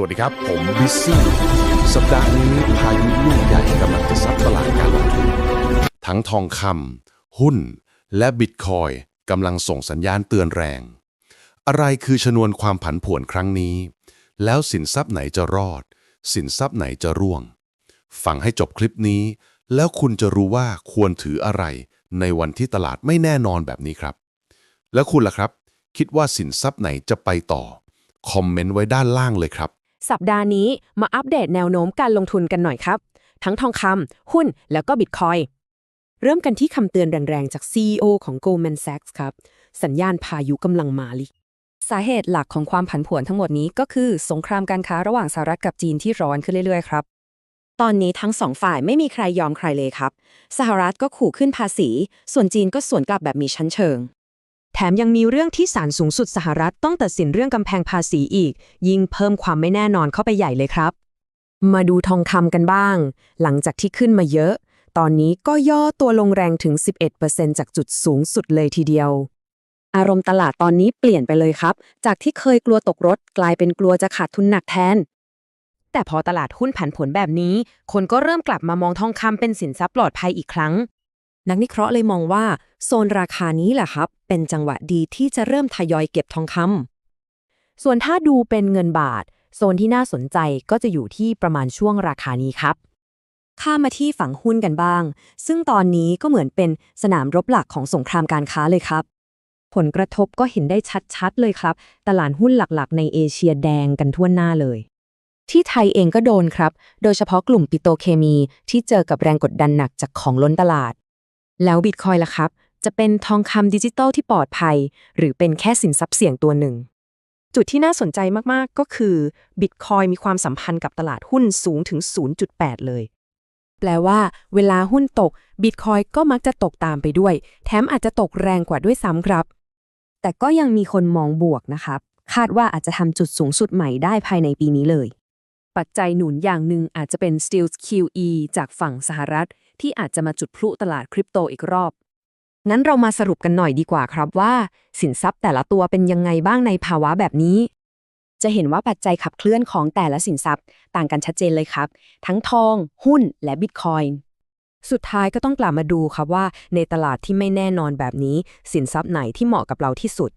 สวัสดีครับ ผมบิซซี่สัปดาห์นี้พายุลูกใหญ่กำลังจะซัดตลาดการลงทุนทั้งทองคำหุ้น และบิตคอยน์กำลังส่งสัญญาณเตือนแรง อะไรคือชนวนความผันผวนครั้งนี้ แล้วสินทรัพย์ไหนจะรอด สินทรัพย์ไหนจะร่วง ฟังให้จบคลิปนี้ แล้วคุณจะรู้ว่าควรถืออะไร ในวันที่ตลาดไม่แน่นอนแบบนี้ครับ แล้วคุณล่ะครับ คิดว่าสินทรัพย์ไหนจะไปต่อ คอมเมนต์ไว้ด้านล่างเลยครับ สัปดาห์นี้มาอัปเดตแนวโน้มการลงทุนกันหน่อยครับ ทั้งทองคำหุ้นแล้วก็บิตคอยเริ่มกันที่คำเตือนแรงๆ จาก CEO ของ Goldman Sachs ครับ สัญญาณพายุกำลังมาลิสาเหตุหลักของความผันผวนทั้งหมดนี้ก็คือสงครามการค้าระหว่างสหรัฐกับจีนที่ร้อนขึ้นเรื่อยๆ ครับ ตอนนี้ทั้งสองฝ่ายไม่มีใครยอมใครเลยครับ สหรัฐก็ขู่ขึ้นภาษี ส่วนจีนก็สวนกลับแบบมีชั้นเชิง แถมยังมีเรื่องที่ศาลสูงสุดสหรัฐต้องตัดสินเรื่องกำแพงภาษีอีก ยิ่งเพิ่มความไม่แน่นอนเข้าไปใหญ่เลยครับ มาดูทองคำกันบ้าง หลังจากที่ขึ้นมาเยอะ ตอนนี้ก็ย่อตัวลงแรงถึง 11%จากจุดสูงสุดเลยทีเดียว อารมณ์ตลาดตอนนี้เปลี่ยนไปเลยครับ จากที่เคยกลัวตกรถ กลายเป็นกลัวจะขาดทุนหนักแทน แต่พอตลาดหุ้นผันผวนแบบนี้ คนก็เริ่มกลับมามองทองคำเป็นสินทรัพย์ปลอดภัยอีกครั้ง นักวิเคราะห์เลยมองว่า โซนราคานี้แหละครับ เป็นจังหวะดีที่จะเริ่มทยอยเก็บทองคำส่วนถ้าดูเป็นเงินบาท โซนที่น่าสนใจก็จะอยู่ที่ประมาณช่วงราคานี้ครับข้ามาที่ฝั่งหุ้นกันบ้าง ซึ่งตอนนี้ก็เหมือนเป็นสนามรบหลักของสงครามการค้าเลยครับ ผลกระทบก็เห็นได้ชัดๆเลยครับ ตลาดหุ้นหลักๆ ในเอเชียแดงกันทั่วหน้าเลย ที่ไทยเองก็โดนครับ โดยเฉพาะกลุ่มปิโตเคมีที่เจอกับแรงกดดันหนักจากของล้นตลาด แล้วบิตคอยล่ะครับ จะเป็นทองคำดิจิตอลที่ปลอดภัย หรือเป็นแค่สินทรัพย์เสี่ยงตัวหนึ่ง จุดที่น่าสนใจมาก ๆ ก็คือบิตคอยมีความสัมพันธ์กับตลาดหุ้นสูงถึง 0.8 เลย แปลว่า เวลาหุ้นตกบิตคอยก็มักจะตกตามไปด้วย แถมอาจจะตกแรงกว่าด้วยซ้ำครับ แต่ก็ยังมีคนมองบวกนะครับ คาดว่าอาจจะทำจุดสูงสุดใหม่ได้ภายในปีนี้เลย ปัจจัยหนุนอย่างหนึ่งอาจจะเป็น Steels QE จากฝั่งสหรัฐที่อาจจะมาจุดพลุตลาดคริปโตอีกรอบ งั้นเรามาสรุปกันหน่อยดีกว่าครับว่า สินทรัพย์แต่ละตัวเป็นยังไงบ้างในภาวะแบบนี้ จะเห็นว่าปัจจัยขับเคลื่อนของแต่ละสินทรัพย์ ต่างกันชัดเจนเลยครับ ทั้งทอง หุ้น และบิตคอยน์สุดท้ายก็ต้องกลับมาดูครับว่า ในตลาดที่ไม่แน่นอนแบบนี้ สินทรัพย์ไหนที่เหมาะกับเราที่สุด